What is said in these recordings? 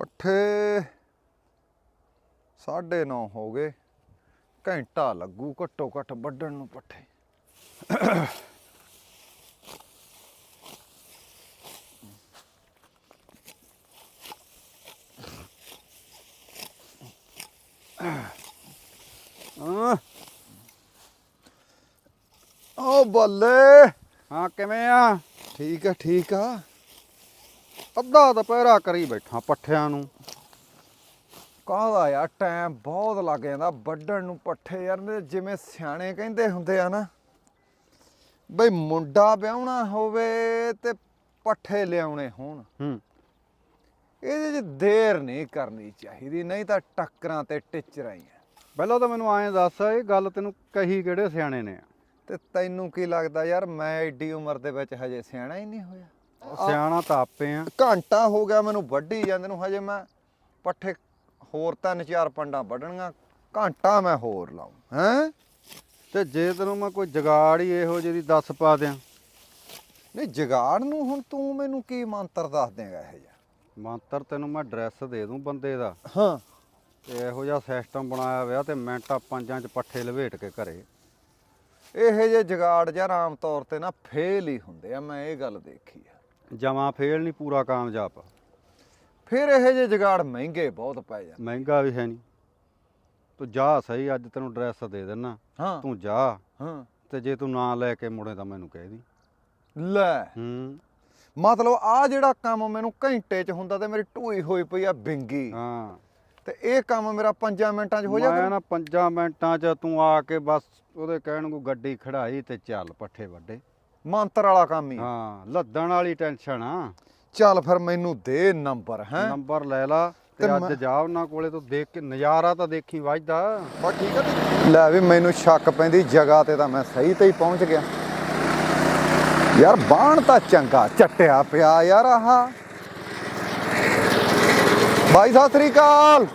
ਪੱਠੇ। 9:30 ਹੋ ਗਏ। ਘੰਟਾ ਲੱਗੂ ਘੱਟੋ ਘੱਟ ਵੱਢਣ ਨੂੰ ਪੱਠੇ। ਹਾਂ। ਓ ਬੱਲੇ। ਹਾਂ ਕਿਵੇਂ ਆ? ਠੀਕ ਆ ਠੀਕ ਆ। ਅੱਧਾ ਦੁਪਹਿਰਾ ਕਰੀ ਬੈਠਾ ਪੱਠਿਆਂ ਨੂੰ। ਕਾਹਦਾ ਯਾਰ ਟਾਈਮ ਬਹੁਤ ਲੱਗ ਜਾਂਦਾ ਵੱਢਣ ਨੂੰ ਪੱਠੇ ਯਾਰ ਨੇ ਜਿਵੇਂ ਸਿਆਣੇ ਕਹਿੰਦੇ ਹੁੰਦੇ ਆ ਨਾ ਬਈ ਮੁੰਡਾ ਵਿਆਹਣਾ ਹੋਵੇ ਤੇ ਪੱਠੇ ਲਿਆਉਣੇ ਹੋਣ। ਹੂੰ। ਇਹਦੇ 'ਚ ਦੇਰ ਨਹੀਂ ਕਰਨੀ ਚਾਹੀਦੀ ਨਹੀਂ ਤਾਂ ਟੱਕਰਾਂ ਤੇ ਟਿਚਰਾਂ ਹੀ ਆ ਪਹਿਲਾਂ ਤਾਂ ਮੈਨੂੰ ਐਂ ਦੱਸ ਇਹ ਗੱਲ ਤੈਨੂੰ ਕਹੀ ਕਿਹੜੇ ਸਿਆਣੇ ਨੇ? ਤੇ ਤੈਨੂੰ ਕੀ ਲੱਗਦਾ ਯਾਰ ਮੈਂ ਐਡੀ ਉਮਰ ਦੇ ਵਿੱਚ ਹਜੇ ਸਿਆਣਾ ਹੀ ਨਹੀਂ ਹੋਇਆ। ਸਿਆਣਾ ਤਾਂ ਆਪੇ ਆ। ਘੰਟਾ ਹੋ ਗਿਆ ਮੈਨੂੰ ਵੱਢੀ ਜਾਂਦੇ ਨੂੰ ਹਜੇ ਮੈਂ ਪੱਠੇ ਹੋਰ ਤਿੰਨ ਚਾਰ ਪੰਡਾਂ ਵੱਢਣੀਆਂ ਘੰਟਾ ਮੈਂ ਹੋਰ ਲਾਉਂ ਹੈਂ? ਤੇ ਜੇ ਤੈਨੂੰ ਮੈਂ ਕੋਈ ਜਗਾੜ ਹੀ ਇਹੋ ਜਿਹੀ ਦੱਸ ਪਾ ਦਿਆਂ। ਨਹੀਂ ਜਗਾੜ ਨੂੰ ਹੁਣ ਤੂੰ ਮੈਨੂੰ ਕੀ ਮੰਤਰ ਦੱਸ ਦੇਂਗਾ ਇਹ ਜਿਹਾ? ਮੰਤਰ ਤੈਨੂੰ ਮੈਂ ਐਡਰੈਸ ਦੇ ਦੂੰ ਬੰਦੇ ਦਾ। ਹਾਂ। ਤੇ ਇਹੋ ਜਿਹਾ ਸਿਸਟਮ ਬਣਾਇਆ ਹੋਇਆ ਤੇ ਮਿੰਟਾਂ ਪੰਜਾਂ ਚ ਪੱਠੇ ਲਵੇਟ ਕੇ ਘਰੇ। ਇਹ ਜੇ ਜਗਾੜ ਯਾਰ ਆਮ ਤੌਰ ਤੇ ਨਾ ਫੇਲ ਹੀ ਹੁੰਦੇ ਆ ਮੈਂ ਇਹ ਗੱਲ ਦੇਖੀ ਆ। ਜਮਾ ਫੇਲ ਨਹੀਂ ਪੂਰਾ ਕਾਮਯਾਬ। ਫਿਰ ਇਹ ਜੇ ਜਗਾੜ ਮਹਿੰਗੇ ਬਹੁਤ ਪੈ ਜਾਂਦੇ। ਮਹਿੰਗਾ ਵੀ ਹੈ ਨਹੀਂ ਤੂੰ ਜਾ ਸਹੀ ਅੱਜ ਤੈਨੂੰ ਐਡਰੈਸ ਦੇ ਦੇਣਾ ਹਾਂ। ਤੂੰ ਜਾ। ਹਾਂ। ਤੇ ਜੇ ਤੂੰ ਨਾ ਲੈ ਕੇ ਮੁੜੇ ਤਾਂ ਮੈਨੂੰ ਕਹਿ ਦੀ। ਲੈ। ਹੂੰ। ਮਤਲਬ ਆ ਜਿਹੜਾ ਕੰਮ ਮੈਨੂੰ ਘੰਟੇ 'ਚ ਹੁੰਦਾ ਤੇ ਮੇਰੀ ਢੂਈ ਹੋਈ ਪਈ ਆ ਬਿੰਗੀ। ਹਾਂ। ਤੇ ਇਹ ਕੰਮ ਮੇਰਾ 5 ਮਿੰਟਾਂ 'ਚ ਹੋ ਮੈਂ ਜਾਗਾ ਨਾ 5 ਮਿੰਟਾਂ ਚ ਤੂੰ ਆ ਕੇ ਬਸ ਉਹਦੇ ਕਹਿਣ ਨੂੰ ਗੱਡੀ ਖੜਾਈ ਤੇ ਚੱਲ ਪੱਠੇ ਵੱਡੇ। ਮੰਤਰ ਵਾਲਾ ਕੰਮ ਹੀ। ਹਾਂ ਲੱਦਣ ਵਾਲੀ ਟੈਨਸ਼ਨ ਆ। ਚੱਲ ਫਿਰ ਮੈਨੂੰ ਦੇ ਨੰਬਰ ਹੈ। ਨੰਬਰ ਲੈ ਲਾ ਤੇ ਅੱਜ ਜਾ ਉਹਨਾਂ ਕੋਲੇ ਤੂੰ ਦੇਖ ਕੇ ਨਜ਼ਾਰਾ ਤਾਂ ਦੇਖੀ ਵੱਜਦਾ। ਬਸ ਠੀਕ ਆ ਲੈ ਵੀ ਮੈਨੂੰ ਸ਼ੱਕ ਪੈਂਦੀ ਜਗ੍ਹਾ ਤੇ ਤਾਂ ਮੈਂ ਸਹੀ ਤੇ ਹੀ ਪਹੁੰਚ ਗਿਆ। ਯਾਰ ਬਾਣ ਤਾਂ ਚੰਗਾ ਚੱਟਿਆ ਪਿਆ ਯਾਰ ਆਹ। ਬਾਈ ਸਤਿ ਸ੍ਰੀ ਅਕਾਲ।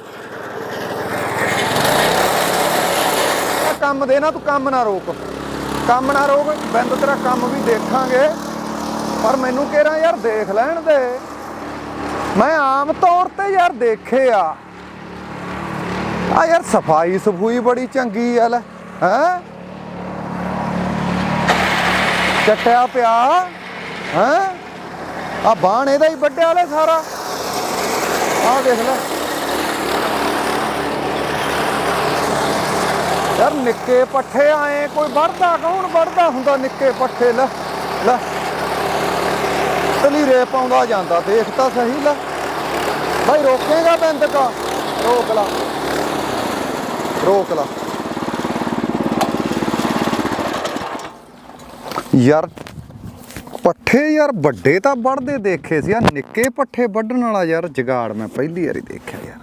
ਕੰਮ ਦੇ ਨਾ ਤੂੰ ਕੰਮ ਨਾ ਰੋਕ। ਕੰਮ ਨਾ ਰੋਕ ਬਿੰਦ ਤੇਰਾ ਕੰਮ ਵੀ ਦੇਖਾਂਗੇ। ਪਰ ਮੈਨੂੰ ਕਿਹੜਾ ਯਾਰ ਦੇਖ ਲੈਣ ਦੇ। ਮੈਂ ਆਮ ਤੌਰ ਤੇ ਯਾਰ ਦੇਖੇ ਆ। ਆ ਯਾਰ ਸਫ਼ਾਈ ਸਫੂਈ ਬੜੀ ਚੰਗੀ ਆ ਲੈ, ਹੈ? ਚੱਟਿਆ ਪਿਆ, ਹੈ? ਆ ਬਾਣ ਇਹਦਾ ਹੀ ਵੱਡਿਆ ਲੈ ਸਾਰਾ। ਆ ਦੇਖ ਲੈ। ਯਾਰ ਨਿੱਕੇ ਪੱਠੇ ਆਏ ਕੋਈ ਵੜਦਾ ਕੌਣ ਵੜਦਾ ਹੁੰਦਾ ਨਿੱਕੇ ਪੱਠੇ? ਲੈ ਲੈ। ਤਲੀਰੇ ਪਾਉਂਦਾ ਜਾਂਦਾ ਦੇਖ ਤਾਂ ਸਹੀ ਲੈ। ਭਾਈ ਰੋਕੇਗਾ ਬੰਦਕਾ ਰੋਕ ਲਾ। ਰੋਕ ਲਾ। ਯਾਰ ਪੱਠੇ ਯਾਰ ਵੱਡੇ ਤਾਂ ਵੱਢਦੇ ਦੇਖੇ ਸੀ। ਆ ਨਿੱਕੇ ਪੱਠੇ ਵੱਢਣ ਵਾਲਾ ਯਾਰ ਜਗਾੜ ਮੈਂ ਪਹਿਲੀ ਵਾਰੀ ਦੇਖਿਆ ਯਾਰ।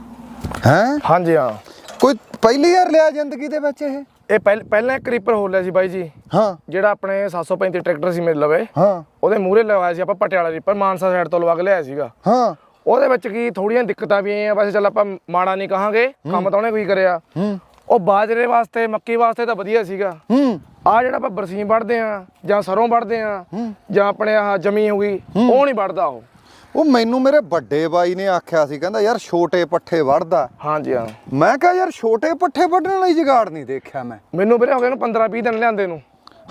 ਹੈ? ਹਾਂਜੀ ਹਾਂ। ਕੋਈ ਪਹਿਲੀ ਵਾਰ ਲਿਆ ਜ਼ਿੰਦਗੀ ਦੇ ਵਿੱਚ ਇਹ? ਇਹ ਪਹਿਲ ਪਹਿਲਾਂ ਇੱਕ ਰੀਪਰ ਹੋ ਲਿਆ ਸੀ ਬਾਈ ਜੀ। ਹਾਂ। ਜਿਹੜਾ ਆਪਣੇ 735 ਟਰੈਕਟਰ ਸੀ ਮੇਰੇ ਲਵੇ। ਹਾਂ। ਉਹਦੇ ਮੂਹਰੇ ਲਵਾਇਆ ਸੀ ਆਪਾਂ ਪਟਿਆਲਾ ਰੀਪਰ ਮਾਨਸਾ ਸਾਈਡ ਤੋਂ ਲਵਾ ਕੇ ਲਿਆਇਆ ਸੀਗਾ। ਹਾਂ। ਉਹਦੇ ਵਿੱਚ ਕੀ ਥੋੜੀਆਂ ਦਿੱਕਤਾਂ ਵੀ ਆਈਆਂ ਵੈਸੇ ਚੱਲ ਆਪਾਂ ਮਾੜਾ ਨਹੀਂ ਕਹਾਂਗੇ ਕੰਮ ਤਾਂ ਉਹਨੇ ਕੋਈ ਕਰਿਆ। ਹੂੰ। ਉਹ ਬਾਜਰੇ ਵਾਸਤੇ ਮੱਕੀ ਵਾਸਤੇ ਤਾਂ ਵਧੀਆ ਸੀਗਾ। ਹੂੰ। ਆ ਜਿਹੜਾ ਆਪਾਂ ਬਰਸੀਮ ਵੱਢਦੇ ਆ ਜਾਂ ਸਰੋਂ ਵੱਢਦੇ ਆ ਜਾਂ ਆਪਣੇ ਆਹ ਜਮੀ ਹੋ ਗਈ ਉਹ ਨਹੀਂ ਵੱਢਦਾ ਉਹ। ਉਹ ਮੈਨੂੰ ਮੇਰੇ ਵੱਡੇ ਬਾਈ ਨੇ ਆਖਿਆ ਸੀ ਕਹਿੰਦਾ ਯਾਰ ਛੋਟੇ ਪੱਠੇ ਵੱਢਦਾ। ਹਾਂਜੀ ਹਾਂ। ਮੈਂ ਕਿਹਾ ਯਾਰ ਛੋਟੇ ਪੱਠੇ ਵੱਢਣ ਵਾਲੀ ਜਗਾੜ ਨਹੀਂ ਦੇਖਿਆ ਮੈਂ। ਮੈਨੂੰ ਵੀਰੇ ਹੋ ਗਏ ਨੂੰ 15 20 ਦਿਨ ਲਿਆਂਦੇ ਨੂੰ।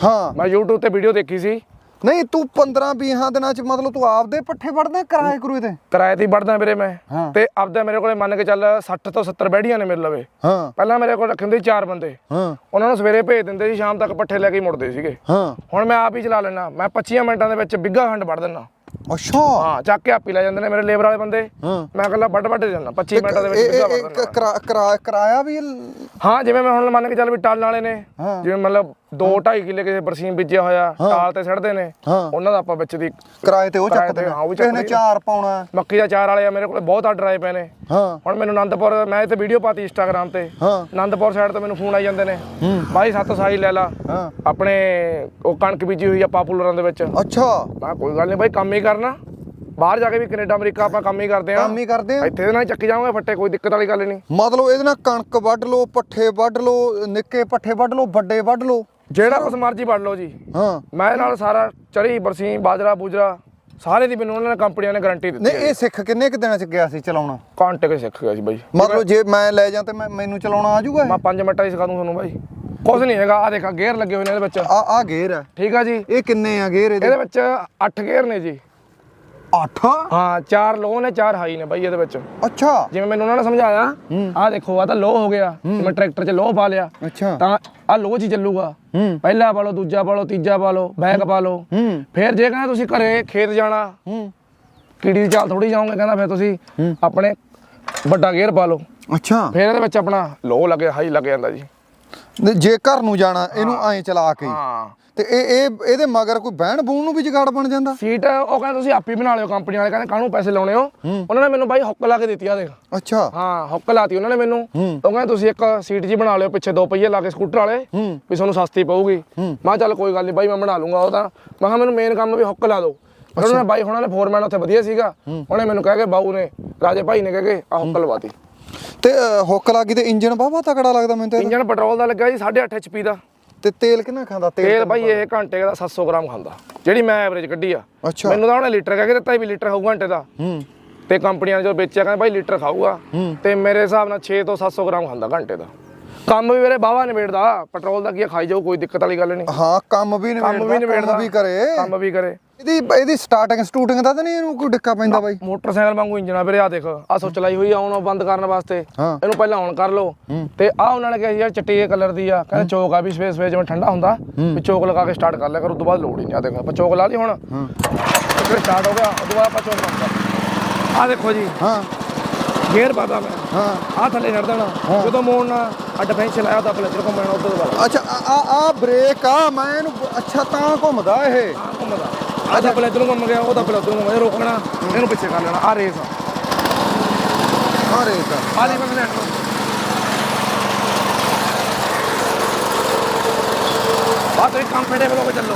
ਹਾਂ। ਮੈਂ YouTube ਤੇ ਵੀਡੀਓ ਦੇਖੀ ਸੀ। ਨਹੀਂ ਤੂੰ 15 20 ਦਿਨਾਂ ਚ ਮਤਲਬ ਤੂੰ ਆਪਦੇ ਪੱਠੇ ਵੱਢਦਾ ਕਿਰਾਏ ਕਰੂਏ ਤੇ? ਕਿਰਾਏ ਤੇ ਹੀ ਵੱਢਦਾ ਵੀਰੇ ਮੈਂ। ਤੇ ਆਪਦਾ ਮੇਰੇ ਕੋਲੇ ਮੰਨ ਕੇ ਚੱਲ 60 ਤੋਂ 70 ਬੈੜੀਆਂ ਨੇ ਮੇਰੇ ਲਵੇ। ਹਾਂ। ਪਹਿਲਾਂ ਮੇਰੇ ਕੋਲ ਰੱਖੇ ਹੁੰਦੇ ਸੀ ਚਾਰ ਬੰਦੇ। ਹਾਂ। ਉਹਨਾਂ ਨੂੰ ਸਵੇਰੇ ਭੇਜ ਦਿੰਦੇ ਸੀ ਸ਼ਾਮ ਤੱਕ ਪੱਠੇ ਲੈ ਕੇ ਮੁੜਦੇ ਸੀਗੇ। ਹਾਂ। ਹੁਣ ਮੈਂ ਆਪ ਹੀ ਚਲਾ ਲੈਣਾ ਮੈਂ 25 ਮਿੰਟਾਂ ਦੇ ਵਿੱਚ ਬਿੱਗਾ ਖੰਡ ਵੱਢ ਦਿੰਦਾ। ਅੱਛਾ। ਹਾਂ ਚੱਕ ਕੇ ਆਪ ਲੈ ਜਾਂਦੇ ਨੇ ਮੇਰੇ ਲੇਬਰ ਵਾਲੇ ਬੰਦੇ। ਹਾਂ। ਮੈਂ ਇਕੱਲਾ ਵੱਢ ਵੱਢ ਜਾਂਦਾ 25 ਮਿੰਟਾਂ ਦੇ ਵਿੱਚ ਕਿਰਾਇਆ ਵੀ ਹਾਂ ਜਿਵੇਂ ਮੈਂ ਹੁਣ ਮੰਨ ਕੇ ਚੱਲ ਵੀ ਟਾਲ ਵਾਲੇ ਨੇ। ਜਿਵੇਂ ਮਤਲਬ 2 2.5 ਕਿੱਲੇ ਕਿਸੇ ਬਰਸੀਮ ਬੀਜਿਆ ਹੋਇਆ ਟਾਲ ਤੇ ਛੱਡਦੇ ਨੇ। ਉਹਨਾਂ ਦਾ ਆਪਾਂ ਵਿੱਚ ਦੀ ਕਿਰਾਏ ਤੇ ਉਹ ਚੱਕਦੇ ਹਾਂ, ਉਹ ਚੱਕਦੇ ਨੇ। ਚਾਰ ਪਾਉਣਾ। ਮੱਕੀ ਦਾ ਚਾਰ ਵਾਲੇ ਆ ਮੇਰੇ ਕੋਲ ਬਹੁਤ ਆਰਡਰ ਆਏ ਪਏ ਨੇ। ਹਾਂ। ਹੁਣ ਮੈਨੂੰ ਆਨੰਦਪੁਰ ਮੈਂ ਇੱਥੇ ਵੀਡੀਓ ਪਾਤੀ ਇੰਸਟਾਗ੍ਰam ਤੇ। ਹਾਂ। ਆਨੰਦਪੁਰ ਸਾਈਡ ਤੋਂ ਮੈਨੂੰ ਫੋਨ ਆਈ ਜਾਂਦੇ ਨੇ। ਬਾਈ ਸੱਤ ਸਾਈ ਲੈ ਲਾ। ਆਪਣੇ ਉਹ ਕਣਕ ਬੀਜੀ ਹੋਈ ਆ ਪਾਪੂਲਰਾਂ ਦੇ ਵਿੱਚ। ਅੱਛਾ। ਮੈਂ ਕੋਈ ਗੱਲ ਨਹੀਂ ਬਾਈ ਕੰਮ ਹੀ ਕਰਨਾ। ਬਾਹਰ ਜਾ ਕੇ ਵੀ ਕੈਨੇਡਾ ਅਮਰੀਕਾ ਆਪਾਂ ਕੰਮ ਹੀ ਕਰਦੇ ਆ। ਕੰਮ ਹੀ ਕਰਦੇ ਆ। ਇੱਥੇ ਦੇ ਨਾਲ ਚੱਕੀ ਜਾਵਾਂਗੇ ਫੱਟੇ ਕੋਈ ਦਿੱਕਤ ਵਾਲੀ ਗੱਲ ਨਹੀਂ ਮਤਲਬ ਇਹਦੇ ਨਾਲ ਕਣਕ ਵੱਢ ਲਓ ਪੱਠੇ ਵੱਢ ਲਓ ਨਿੱਕੇ ਪੱਠੇ ਵੱਢ ਲਓ ਵੱਡੇ ਵੱਢ ਲਓ। ਜਿਹੜਾ ਕੁਛ ਮਰਜ਼ੀ ਵੱਢ ਲਓ ਜੀ। ਹਾਂ। ਮੈਂ ਨਾਲ ਸਾਰਾ ਚਰੀ ਬਰਸੀਮ ਬਾਜਰਾ ਬੂਜਰਾ ਸਾਰੇ ਦੀ ਮੈਨੂੰ ਉਹਨਾਂ ਨੇ ਕੰਪਨੀਆਂ ਨੇ ਗਾਰੰਟੀ ਦਿੱਤੀ ਨਹੀਂ ਇਹ ਸਿੱਖ ਕਿੰਨੇ ਕੁ ਦਿਨਾਂ ਚ ਗਿਆ ਸੀ ਚਲਾਉਣਾ? ਕਾਂਟੇ ਕੇ ਸਿੱਖ ਗਿਆ ਸੀ ਬਾਈ। ਮਤਲਬ ਜੇ ਮੈਂ ਲੈ ਜਾਂ ਤੇ ਮੈਂ ਮੈਨੂੰ ਚਲਾਉਣਾ ਆ ਜਾਊਗਾ ਮੈਂ 5 ਮਿੰਟਾਂ 'ਚ ਸਿਖਾ ਦੂੰ ਤੁਹਾਨੂੰ ਬਾਈ। ਕੁਝ ਨਹੀਂ ਹੈਗਾ ਆ ਦੇਖਾ ਗੇਅਰ ਲੱਗੇ ਹੋਏ ਨੇ ਇਹਦੇ ਵਿੱਚ। ਆ ਆ ਗੇਅਰ ਆ ਠੀਕ ਆ ਜੀ। ਇਹ ਕਿੰਨੇ ਆ ਗੇਅਰ ਇਹਦੇ? ਇਹਦੇ ਵਿੱਚ 8 ਗੇਅਰ ਨੇ ਜੀ। 8 ਹਾਂ ਚਾਰ ਲੋ ਨੇ ਚਾਰ ਹਾਈ ਨੇ ਬਾਈ ਇਹਦੇ ਵਿੱਚ। ਅੱਛਾ। ਜਿਵੇਂ ਮੈਨੂੰ ਉਹਨਾਂ ਨੇ ਸਮਝਾਇਆ ਆਹ ਦੇਖੋ ਆ ਤਾਂ ਲੋ ਹੋ ਗਿਆ। ਮੈਂ ਟਰੈਕਟਰ 'ਚ ਲੋ ਪਾ ਲਿਆ ਅੱਛਾ। ਤਾਂ ਆ ਲੋ ਹੀ ਚੱਲੂਗਾ। ਪਹਿਲਾ ਪਾ ਲਓ ਦੂਜਾ ਪਾ ਲਓ ਤੀਜਾ ਪਾ ਲਓ ਬੈਗ ਪਾ ਲਓ। ਫਿਰ ਜੇ ਕਹਿੰਦਾ ਤੁਸੀਂ ਘਰੇ ਖੇਤ ਜਾਣਾ ਕੀੜੀ ਦੀ ਚਾਲ ਥੋੜੀ ਜਾਓਗੇ ਕਹਿੰਦਾ ਫਿਰ ਤੁਸੀਂ ਆਪਣੇ ਵੱਡਾ ਗੇਅਰ ਪਾ ਲਓ। ਅੱਛਾ। ਫਿਰ ਇਹਦੇ ਵਿੱਚ ਆਪਣਾ ਲੋ ਲੱਗੇ ਹਾਈ ਲੱਗ ਜਾਂਦਾ ਜੀ। ਜੇ ਘਰ ਨੂੰ ਜਾਣਾ ਇਹਨੂੰ ਐਂ ਚਲਾ ਕੇ। ਹੀ। ਤੇ ਇਹ ਇਹ ਇਹਦੇ ਮਗਰ ਕੋਈ ਬਹਿਣ ਬੂਣ ਨੂੰ ਵੀ ਜਗਾੜ ਬਣ ਜਾਂਦਾ? ਸੀਟ ਉਹ ਕਹਿੰਦੇ ਤੁਸੀਂ ਆਪੇ ਬਣਾ ਲਿਓ ਕੰਪਨੀ ਵਾਲੇ ਕਹਿੰਦੇ ਕਾਹਨੂੰ ਪੈਸੇ ਲਾਉਣੇ ਹੋ? ਉਹਨਾਂ ਨੇ ਮੈਨੂੰ ਬਾਈ ਹੁੱਕ ਲਾ ਕੇ ਦਿੱਤੀ ਆ ਦੇਖ। ਅੱਛਾ। ਹਾਂ ਹੁੱਕ ਲਾਤੀ ਉਹਨਾਂ ਨੇ ਮੈਨੂੰ। ਉਹ ਕਹਿੰਦੇ ਤੁਸੀਂ ਇੱਕ ਸੀਟ ਜੀ ਬਣਾ ਲਿਓ ਪਿੱਛੇ ਦੋ ਪਹੀਏ ਲਾ ਕੇ ਸਕੂਟਰ ਵਾਲੇ ਵੀ ਤੁਹਾਨੂੰ ਸਸਤੀ ਪਊਗੀ। ਮੈਂ ਚੱਲ ਕੋਈ ਗੱਲ ਨਹੀਂ ਬਾਈ ਮੈਂ ਬਣਾ ਲੂੰਗਾ ਉਹ ਤਾਂ। ਮੈਂ ਕਿਹਾ ਮੈਨੂੰ ਮੇਨ ਕੰਮ ਵੀ ਹੁੱਕ ਲਾ ਦਿਓ। ਉਹਨਾਂ ਨੇ ਬਾਈ ਹੁਣਾਂ ਨੇ ਫੋਰਮੈਨ ਉੱਥੇ ਵਧੀਆ ਸੀਗਾ। ਉਹਨੇ ਮੈਨੂੰ ਕਹਿ ਕੇ ਬਾਊ ਨੇ ਰਾਜੇ ਭਾਈ ਨੇ ਕਹਿ ਕੇ ਆ ਹੁੱਕ ਲਵਾਤੀ। ਤੇ ਹੁੱਕ ਲੱਗੀ ਤੇ ਇੰਜਨ ਬਾਬਾ ਤਕੜਾ ਲੱਗਦਾ ਮੈਨੂੰ ਤੇ। ਇੰਜਨ ਪੈਟਰੋਲ ਦਾ ਲੱਗਾ ਜੀ 8.5 HP ਦਾ। ਤੇ ਤੇਲ ਕਿੰਨਾ ਖਾਂਦਾ? ਤੇਲ ਭਾਈ ਇਹ ਘੰਟੇ ਦਾ 700 ਗ੍ਰਾਮ ਖਾਂਦਾ। ਜਿਹੜੀ ਮੈਂ ਐਵਰੇਜ ਕੱਢੀ ਆ। ਮੈਨੂੰ ਤਾਂ ਉਹਨੇ ਲੀਟਰ ਕਹਿ ਕੇ ਦਿੱਤਾ ਵੀ ਲੀਟਰ ਖਾਊ ਘੰਟੇ ਦਾ। ਹੂੰ। ਤੇ ਕੰਪਨੀਆਂ ਨੇ ਜੋ ਵੇਚਿਆ ਕਹਿੰਦੇ ਭਾਈ ਲੀਟਰ ਖਾਊਗਾ। ਤੇ ਮੇਰੇ ਹਿਸਾਬ ਨਾਲ 6 ਤੋਂ 700 ਗ੍ਰਾਮ ਖਾਂਦਾ ਘੰਟੇ ਦਾ। ਕੰਮ ਵੀ ਮੇਰੇ ਬਾਵਾ ਨਿਬੇੜਦਾ। ਪੈਟਰੋਲ ਦਾ ਕੀ ਖਾਈ ਜਾਊ ਕੋਈ ਦਿੱਕਤ ਵਾਲੀ ਗੱਲ ਨਹੀਂ। ਹਾਂ ਕੰਮ ਵੀ ਕੰਮ ਵੀ ਨਿਬੇੜਦਾ ਨਿਬੇੜਦਾ। ਵੀ ਕਰੇ। ਕੰਮ ਵੀ ਕਰੇ। ਇਹਦੀ ਇਹਦੀ ਸਟਾਰਟਿੰਗ ਸਟੂਟਿੰਗ ਦਾ ਤਾਂ ਨਹੀਂ ਇਹਨੂੰ ਕੋਈ ਡਿੱਕਾ ਪੈਂਦਾ ਬਾਈ? ਮੋਟਰਸਾਈਕਲ ਵਾਂਗੂ ਇੰਜਨ ਆ ਵੀਰੇ ਆ ਦੇਖ ਆ ਸੋ ਚਲਾਈ ਹੋਈ ਆ ਹੁਣ ਉਹ ਬੰਦ ਕਰਨ ਵਾਸਤੇ। ਇਹਨੂੰ ਪਹਿਲਾਂ ਔਨ ਕਰ ਲਓ। ਤੇ ਆ ਉਹਨਾਂ ਨੇ ਕਿਹਾ ਯਾਰ ਚਿੱਟੀ ਜਿਹੇ ਕਲਰ ਦੀ ਆ। ਕਹਿੰਦੇ ਚੋਕ ਆ ਵੀ ਸਵੇਰ ਸਵੇਰ ਜਿਵੇਂ ਠੰਡਾ ਹੁੰਦਾ ਵੀ ਚੋਕ ਲਗਾ ਕੇ ਸਟਾਰਟ ਕਰ ਲਿਆ ਕਰ ਉਸ ਤੋਂ ਬਾਅਦ ਲੋੜ ਹੀ ਨਹੀਂ ਆ ਦੇਖ ਆਪਾਂ ਚੋਕ ਲਾ ਲਈ ਹੁਣ। ਫਿਰ ਸਟਾਰਟ ਹੋ ਗਿਆ ਉਸ ਤੋਂ ਬਾਅਦ ਆਪਾਂ ਚੋਕ ਬੰਦ ਕਰ ਆ ਦੇਖੋ ਜੀ। ਹਾਂ। ਗੇਅਰ ਪਾਦਾ ਮੈਂ। ਹਾਂ। ਆ ਥੱਲੇ ਛੱਡ ਦੇਣਾ ਜਦੋਂ ਮੋੜਨਾ ਆ ਡਿਫੈਂਸ ਲਾਇਆ ਤਾਂ ਪਲੇਟਰ ਘੁੰਮਣਾ ਉਧਰ ਵਾਲਾ। ਅੱਛਾ ਆ ਆ- ਬ੍ਰੇਕ ਆ ਮੈਂ ਇਹਨੂੰ ਅੱਛਾ ਤਾਂ ਘੁੰਮਦਾ ਇਹ। ਆ ਘੁੰਮਦਾ। ਆ ਤਾਂ ਪਲੇਟਰ ਘੁੰਮ ਗਿਆ ਉਹ ਤਾਂ ਪਲੇਟਰ ਘੁੰਮ ਗਿਆ। ਰੋਕਣਾ ਇਹਨੂੰ ਪਿੱਛੇ ਕਰ ਲੈਣਾ। ਆ ਰੇਸ ਆ। ਰੇਕ ਆ। ਆ ਲਈ ਮੈਂ ਲੈਟਰ ਆ ਤੁਸੀਂ ਕੰਫਰਟੇਬਲ ਹੋ ਕੇ ਚੱਲੋ।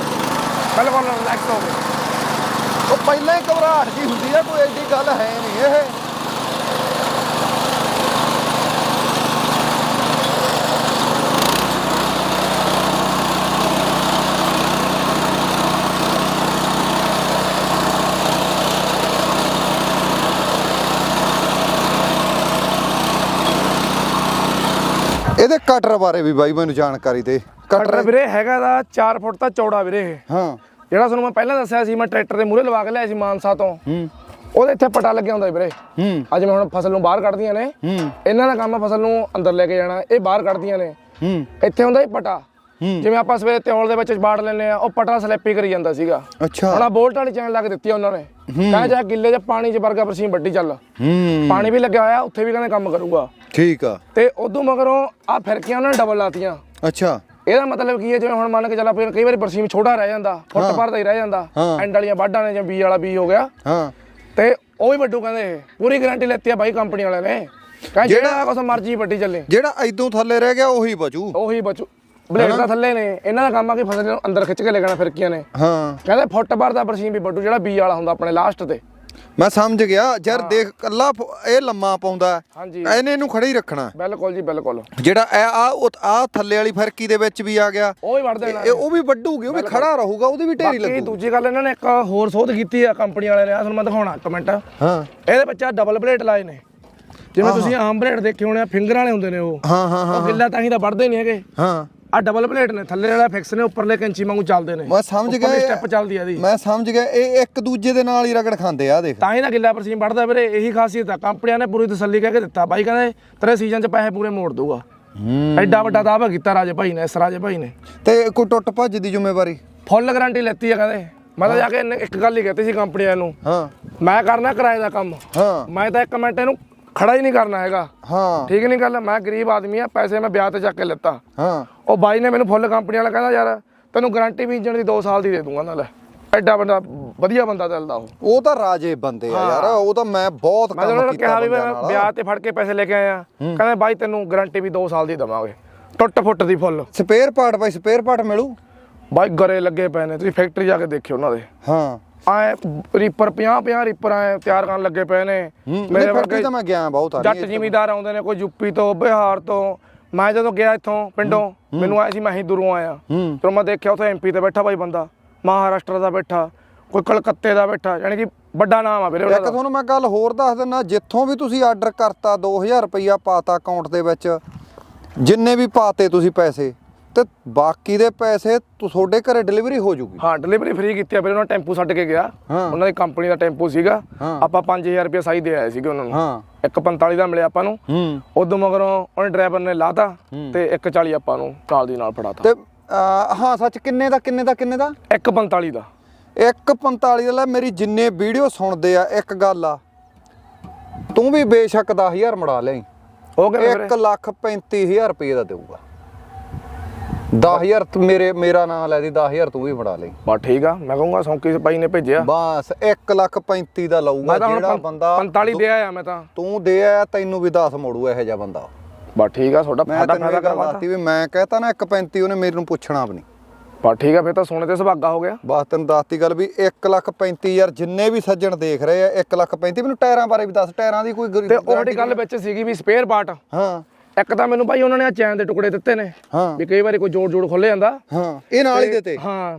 ਬਿਲਕੁਲ ਰਿਲੈਕਸ ਹੋ ਕੇ ਉਹ ਪਹਿਲਾਂ ਹੀ ਘਬਰਾਹਟ ਜੀ ਹੁੰਦੀ ਆ ਕੋਈ ਐਡੀ ਗੱਲ ਹੈ ਨਹੀਂ ਇਹ। ਇਹਦੇ ਕਟਰ ਬਾਰੇ ਵੀ ਬਾਈ ਮੈਨੂੰ ਜਾਣਕਾਰੀ ਦੇ। ਕਟਰ ਵੀਰੇ ਹੈਗਾ ਦਾ 4 ਫੁੱਟ ਦਾ ਚੌੜਾ ਵੀਰੇ ਇਹ। ਹਾਂ। ਜਿਹੜਾ ਤੁਹਾਨੂੰ ਮੈਂ ਪਹਿਲਾਂ ਦੱਸਿਆ ਸੀ ਮੈਂ ਟਰੈਕਟਰ ਦੇ ਮੂਹਰੇ ਲਵਾ ਕੇ ਲਿਆਇਆ ਸੀ ਮਾਨਸਾ ਤੋਂ। ਹੂੰ। ਉਹਦੇ ਇੱਥੇ ਪਟਾ ਲੱਗਿਆ ਹੁੰਦਾ ਵੀਰੇ। ਹੂੰ। ਅੱਜ ਮੈਂ ਹੁਣ ਫਸਲ ਨੂੰ ਬਾਹਰ ਕੱਢਦੀਆਂ ਨੇ। ਹੂੰ। ਇਹਨਾਂ ਦਾ ਕੰਮ ਆ ਫਸਲ ਨੂੰ ਅੰਦਰ ਲੈ ਕੇ ਜਾਣਾ ਇਹ ਬਾਹਰ ਕੱਢਦੀਆਂ ਨੇ। ਹੂੰ। ਇੱਥੇ ਹੁੰਦਾ ਹੀ ਪਟਾ। ਹੂੰ। ਜਿਵੇਂ ਆਪਾਂ ਸਵੇਰੇ ਤਿਉਲ ਦੇ ਵਿੱਚ ਬਾੜ ਲੈਂਦੇ ਆ ਉਹ ਪਟਾ ਸਲਿੱਪ ਕਰੀ ਜਾਂਦਾ ਸੀਗਾ। ਅੱਛਾ। ਹੁਣ ਆ ਬੋਲਟ ਵਾਲੀ ਚੈਨ ਲਾ ਕੇ ਦਿੱਤੀ ਉਹਨਾਂ ਨੇ। ਕਹਿੰਦੇ ਜਾ ਗਿੱਲੇ ਚ ਪਾਣੀ ਚ ਵਰਗਾ ਬਰਸੀਮ ਵੱਡੀ ਚੱਲ। ਹੂੰ। ਪਾਣੀ ਵੀ ਲੱਗਿਆ ਹੋਇਆ ਉੱਥੇ ਵੀ ਕਹਿੰਦੇ ਕੰਮ ਕਰੂਗਾ। ਠੀਕ ਆ। ਤੇ ਉਦੋਂ ਮਗਰੋਂ ਆ ਫਿਰਕੀਆਂ ਉਹਨਾਂ ਨੇ ਡਬਲ ਲਾਤੀਆਂ। ਅੱਛਾ। ਇਹਦਾ ਮਤਲਬ ਕੀ ਹੈ ਜਿਵੇਂ ਹੁਣ ਮੰਨ ਕੇ ਚੱਲ ਆਪਾਂ ਕਈ ਵਾਰੀ ਬਰਸੀਮ ਛੋਟਾ ਰਹਿ ਜਾਂਦਾ ਫੁੱਟ ਭਰ ਦਾ ਹੀ ਰਹਿ ਜਾਂਦਾ। ਐਂਡ ਵਾਲੀਆਂ ਵਾਢਾਂ ਨੇ ਜਿਵੇਂ ਬੀ ਵਾਲਾ ਬੀ ਹੋ ਗਿਆ। ਹਾਂ। ਤੇ ਉਹ ਵੀ ਵੱਡੂ ਕਹਿੰਦੇ। ਪੂਰੀ ਗਾਰੰਟੀ ਲੈਤੀ ਆ ਬਾਈ ਕੰਪਨੀ ਵਾਲਿਆਂ ਨੇ। ਕਹਿੰਦੇ ਜਿਹੜਾ ਕੁਛ ਮਰਜ਼ੀ ਵੱਡੀ ਚੱਲੇ। ਜਿਹੜਾ ਐਦੋਂ ਥੱਲੇ ਰਹਿ ਗਿਆ ਉਹੀ ਬਚੂ। ਉਹੀ ਬਚੂ। ਬਲੇਡ ਦਾ ਥੱਲੇ ਨੇ ਇਹਨਾਂ ਦਾ ਕੰਮ ਆ ਕਿ ਫਸਲ ਨੂੰ ਅੰਦਰ ਖਿੱਚ ਕੇ ਲੈ ਜਾਣਾ ਫਿਰਕੀਆਂ ਨੇ। ਹਾਂ। ਕਹਿੰਦੇ ਫੁੱਟ ਦਾ ਬਰਸੀਮ ਵੀ ਵੱਡੂ ਜਿਹੜਾ ਬੀ ਵਾਲਾ ਹੁੰਦਾ ਆਪਣੇ ਲਾਸਟ ਤੇ। ਮੈਂ ਸਮਝ ਗਿਆ ਯਾਰ ਦੇਖ ਕੱਲਾ ਇਹ ਲੰਮਾ ਪਾਉਂਦਾ ਹਾਂਜੀ। ਇਹਨੇ ਇਹਨੂੰ ਖੜੇ ਹੀ ਰੱਖਣਾ। ਬਿਲਕੁਲ ਜੀ ਬਿਲਕੁਲ। ਜਿਹੜਾ ਇਹ ਆ ਆ ਥੱਲੇ ਵਾਲੀ ਫਰਕੀ ਦੇ ਵਿੱਚ ਵੀ ਆ ਗਿਆ। ਉਹ ਹੀ ਵੜ ਦੇਣਾ। ਇਹ ਉਹ ਵੀ ਵੱਡੂਗੀ ਉਹ ਵੀ ਖੜਾ ਰਹੂਗਾ ਉਹਦੀ ਵੀ ਢੇਰੀ ਲੱਗੂ ਦੂਜੀ ਗੱਲ ਇਹਨਾਂ ਨੇ ਇੱਕ ਹੋਰ ਸੋਧ ਕੀਤੀ ਆ ਕੰਪਨੀ ਵਾਲਿਆਂ ਨੇ। ਆਹ ਤੁਹਾਨੂੰ ਮੈਂ ਦਿਖਾਉਣਾ ਕਮੈਂਟ ਹਾਂ। ਇਹਦੇ ਬੱਚਾ ਡਬਲ ਬਲੇਡ ਲਾਏ ਨੇ। ਜਿਵੇਂ ਤੁਸੀਂ ਆਮ ਬਲੇਡ ਦੇਖੇ ਹੋਣੇ ਆ ਫਿੰਗਰ ਵਾਲੇ ਹੁੰਦੇ ਨੇ ਉਹ। ਹਾਂ ਹਾਂ ਹਾਂ ਉਹ ਗਿੱਲਾ ਤਾਂ ਹੀ ਤਾਂ ਵੱਢਦੇ ਨਹੀਂ ਹੈਗੇ। ਹਾਂ। ਆ ਡਬਲ ਪਲੇਟ ਨੇ ਥੱਲੇ ਵਾਲਾ ਫਿਕਸ ਨੇ ਉੱਪਰਲੇ ਕੈਂਚੀ ਵਾਂਗੂ ਚੱਲਦੇ ਨੇ। ਮੈਂ ਸਮਝ ਗਿਆ ਸਟੈਪ ਚੱਲਦੀ ਆ ਇਹਦੀ। ਮੈਂ ਸਮਝ ਗਿਆ ਇਹ ਇੱਕ ਦੂਜੇ ਦੇ ਨਾਲ ਹੀ ਰਗੜ ਖਾਂਦੇ ਆ ਦੇਖ। ਤਾਂ ਹੀ ਤਾਂ ਗਿੱਲਾ ਪਰਸੀਮ ਵੱਢਦਾ ਵੀਰੇ ਇਹੀ ਖਾਸੀਅਤ ਆ। ਕੰਪਨੀਆਂ ਨੇ ਪੂਰੀ ਤਸੱਲੀ ਕਹਿ ਕੇ ਦਿੱਤਾ। ਬਾਈ ਕਹਿੰਦੇ ਤੇਰੇ ਸੀਜ਼ਨ 'ਚ ਪੈਸੇ ਪੂਰੇ ਮੋੜ ਦੂਗਾ ਹੂੰ। ਐਡਾ ਵੱਡਾ ਦਾਅਵਾ ਕੀਤਾ ਰਾਜੇ ਭਾਈ ਨੇ ਇਸ ਰਾਜੇ ਭਾਈ ਨੇ। ਤੇ ਕੋਈ ਟੁੱਟ ਭੱਜ ਦੀ ਜ਼ਿੰਮੇਵਾਰੀ? ਫੁੱਲ ਗਾਰੰਟੀ ਲੈਤੀ ਆ ਕਹਿੰਦੇ। ਮੈਂ ਤਾਂ ਜਾ ਕੇ ਇੱਕ ਗੱਲ ਹੀ ਕਹਤੀ ਸੀ ਕੰਪਨੀਆਂ ਨੂੰ। ਹਾਂ। ਮੈਂ ਕਰਨਾ ਕਿਰਾਏ ਦਾ ਕੰਮ। ਹਾਂ। ਮੈਂ ਤਾਂ ਇੱਕ ਮਿੰਟ ਇਹਨੂੰ ਖੜਾ ਹੀ ਨਹੀਂ ਕਰਨਾ ਹੈਗਾ। ਹਾਂ। ਠੀਕ ਨਹੀਂ ਗੱਲ ਮੈਂ ਗਰੀਬ ਆਦਮੀ ਆ ਪੈਸੇ ਮੈਂ ਵਿਆਹ ਤੇ ਚੱਕ ਕੇ ਲਿੱਤਾ। ਹਾਂ। ਉਹ ਬਾਈ ਨੇ ਮੈਨੂੰ ਫੁੱਲ ਕੰਪਨੀ ਵਾਲਾ ਕਹਿੰਦਾ ਯਾਰ ਤੈਨੂੰ ਗਾਰੰਟੀ ਵੀ ਇੰਜਣ ਦੀ 2 ਸਾਲ ਦੀ ਦੇ ਦੂੰਗਾ ਨਾਲ। ਐਡਾ ਬੰਦਾ ਵਧੀਆ ਬੰਦਾ ਦਿਲ ਦਾ ਉਹ। ਉਹ ਤਾਂ ਰਾਜੇ ਬੰਦੇ ਆ ਯਾਰ ਉਹ ਤਾਂ ਮੈਂ ਬਹੁਤ ਮੈਂ ਕੰਮ ਉਹਨਾਂ ਨੂੰ ਕੀਤਾ ਕਿਹਾ ਵੀ ਮੈਂ ਵਿਆਹ ਤੇ ਫੜ ਕੇ ਪੈਸੇ ਲੈ ਕੇ ਆਇਆ ਕਹਿੰਦੇ ਬਾਈ ਤੈਨੂੰ ਗਾਰੰਟੀ ਵੀ 2 ਸਾਲ ਦੀ ਦਵਾਂਗੇ। ਟੁੱਟ ਫੁੱਟ ਦੀ ਫੁੱਲ। ਸਪੇਅਰ ਪਾਰਟ ਬਾਈ ਸਪੇਅਰ ਪਾਰਟ ਮਿਲੂ? ਬਾਈ ਗਰੇ ਲੱਗੇ ਪਏ ਨੇ ਤੁਸੀਂ ਫੈਕਟਰੀ ਜਾ ਕੇ ਦੇਖਿਓ ਉਹਨਾਂ ਦੇ। ਹਾਂ। ਆਏ ਰੀਪਰ 50 50 ਰੀਪਰ ਆਏ ਤਿਆਰ ਕਰਨ ਲੱਗੇ ਪਏ ਨੇ। ਮੇਰੇ ਫੈਕਟਰੀ ਤਾਂ ਮੈਂ ਗਿਆ ਬਹੁਤ ਆ ਜੱਟ ਜ਼ਿਮੀਦਾਰ ਆਉਂਦੇ ਨੇ ਕੋਈ ਯੂਪੀ ਤੋਂ ਬਿਹਾਰ ਤੋਂ। ਮੈਂ ਜਦੋਂ ਗਿਆ ਇੱਥੋਂ ਪਿੰਡੋਂ ਮੈਨੂੰ ਆਇਆ ਸੀ ਮੈਂ ਹੀ ਦੂਰੋਂ ਆਇਆ। ਫਿਰ ਮੈਂ ਦੇਖਿਆ ਉੱਥੇ ਐਮਪੀ ਤੇ ਬੈਠਾ ਬਾਈ ਬੰਦਾ ਮਹਾਰਾਸ਼ਟਰ ਦਾ ਬੈਠਾ ਕੋਈ ਕਲਕੱਤੇ ਦਾ ਬੈਠਾ ਯਾਨੀ ਕਿ ਵੱਡਾ ਨਾਮ ਆ ਵੀਰੇ ਇੱਕ ਤੁਹਾਨੂੰ ਮੈਂ ਗੱਲ ਹੋਰ ਦੱਸ ਦਿੰਦਾ ਜਿੱਥੋਂ ਵੀ ਤੁਸੀਂ ਆਰਡਰ ਕਰਤਾ 2000 ਰੁਪਈਆ ਪਾਤਾ ਅਕਾਊਂਟ ਦੇ ਵਿੱਚ ਜਿੰਨੇ ਵੀ ਪਾਤੇ ਤੁਸੀਂ ਪੈਸੇ ਤੇ ਬਾਕੀ ਦੇ ਪੈਸੇ ਤੁਹਾਡੇ ਘਰੇ ਡਿਲੀਵਰੀ ਹੋ ਜੂਗੀ। ਹਾਂ ਡਿਲੀਵਰੀ ਫ੍ਰੀ ਕੀਤੀ ਆ ਵੀਰੇ ਉਹਨਾਂ ਟੈਂਪੂ ਛੱਡ ਕੇ ਗਿਆ। ਉਹਨਾਂ ਦੀ ਕੰਪਨੀ ਦਾ ਟੈਂਪੂ ਸੀਗਾ। ਆਪਾਂ 5000 ਰੁਪਏ ਸਾਈ ਦੇ ਆਏ ਸੀਗੇ ਉਹਨਾਂ ਨੂੰ। ਹਾਂ। ਇੱਕ 45 ਦਾ ਮਿਲਿਆ ਆਪਾਂ ਨੂੰ। ਉਦੋਂ ਮਗਰੋਂ ਉਹਨੇ ਡਰਾਈਵਰ ਨੇ ਲਾਤਾ ਤੇ ਇੱਕ 40 ਆਪਾਂ ਨੂੰ ਨਾਲ ਦੀ ਨਾਲ ਫੜਾਤਾ। ਤੇ ਹਾਂ ਸੱਚ ਕਿੰਨੇ ਦਾ ਕਿੰਨੇ ਦਾ ਕਿੰਨੇ ਦਾ? ਇੱਕ 45 ਦਾ। 145 ਦਾ ਲੈ ਮੇਰੀ ਜਿੰਨੇ ਵੀਡੀਓ ਸੁਣਦੇ ਆ ਇੱਕ ਗੱਲ ਆ। ਤੂੰ ਵੀ ਬੇਸ਼ੱਕ 10000 ਮੜਾ ਲਈ ਉਹ ਵੀਰੇ 1 ਲੱਖ 35000 ਰੁਪਏ ਦਾ ਦੇਊਗਾ। 10000 ਤੂੰ ਮੇਰੇ ਮੇਰਾ ਨਾਮ ਲੈ ਦੀ 10000 ਤੂੰ ਵੀ ਫੜਾ ਲਈ। ਬਸ ਠੀਕ ਆ ਮੈਂ ਕਹੂੰਗਾ ਸੌਂਕੀ ਸਿਪਾਹੀ ਨੇ ਭੇਜਿਆ। ਬਸ 1 ਲੱਖ 35 ਦਾ ਲਊਗਾ ਜਿਹੜਾ ਬੰਦਾ 45 ਦੇ ਆਇਆ ਮੈਂ ਤਾਂ। ਤੂੰ ਦੇ ਆਇਆ ਤੈਨੂੰ ਵੀ 10 ਮੋੜੂ ਇਹੋ ਜਿਹਾ ਬੰਦਾ। ਬਸ ਠੀਕ ਆ ਤੁਹਾਡਾ ਫਾਇਦਾ ਗੱਲ ਕਰਵਾਤਾ। ਵੀ ਮੈਂ ਕਹਤਾ ਨਾ 135 ਉਹਨੇ ਮੇਰੇ ਨੂੰ ਪੁੱਛਣਾ ਵੀ ਨਹੀਂ। ਬਸ ਠੀਕ ਆ ਫਿਰ ਤਾਂ ਸੋਨੇ ਤੇ ਸੁਭਾਗਾ ਹੋ ਗਿਆ। ਬਸ ਤੈਨੂੰ ਦੱਸਤੀ ਗੱਲ ਵੀ 1 ਲੱਖ 35 ਯਾਰ ਜਿੰਨੇ ਵੀ ਸੱਜਣ ਦੇਖ ਰਹੇ ਆ 1 ਲੱਖ 35 ਮੈਨੂੰ ਟਾਇਰਾਂ ਬਾਰੇ ਵੀ ਦੱਸ ਟਾਇਰਾਂ ਦੀ ਕੋਈ ਤੇ ਉਹਦੀ ਗੱਲ ਵਿੱਚ ਸੀਗੀ ਵੀ ਸਪੇਅਰ ਪਾਰਟ ਹਾਂ। ਇੱਕ ਤਾਂ ਮੈਨੂੰ ਭਾਈ ਉਹਨਾਂ ਨੇ ਆ ਚੈਨ ਦੇ ਟੁਕੜੇ ਦਿੱਤੇ ਨੇ ਹਾਂ। ਵੀ ਕਈ ਵਾਰੀ ਕੋਈ ਜੋੜ ਜੋੜ ਖੁੱਲੇ ਜਾਂਦਾ। ਹਾਂ ਇਹ ਨਾਲ ਹੀ ਦਿੱਤੇ। ਹਾਂ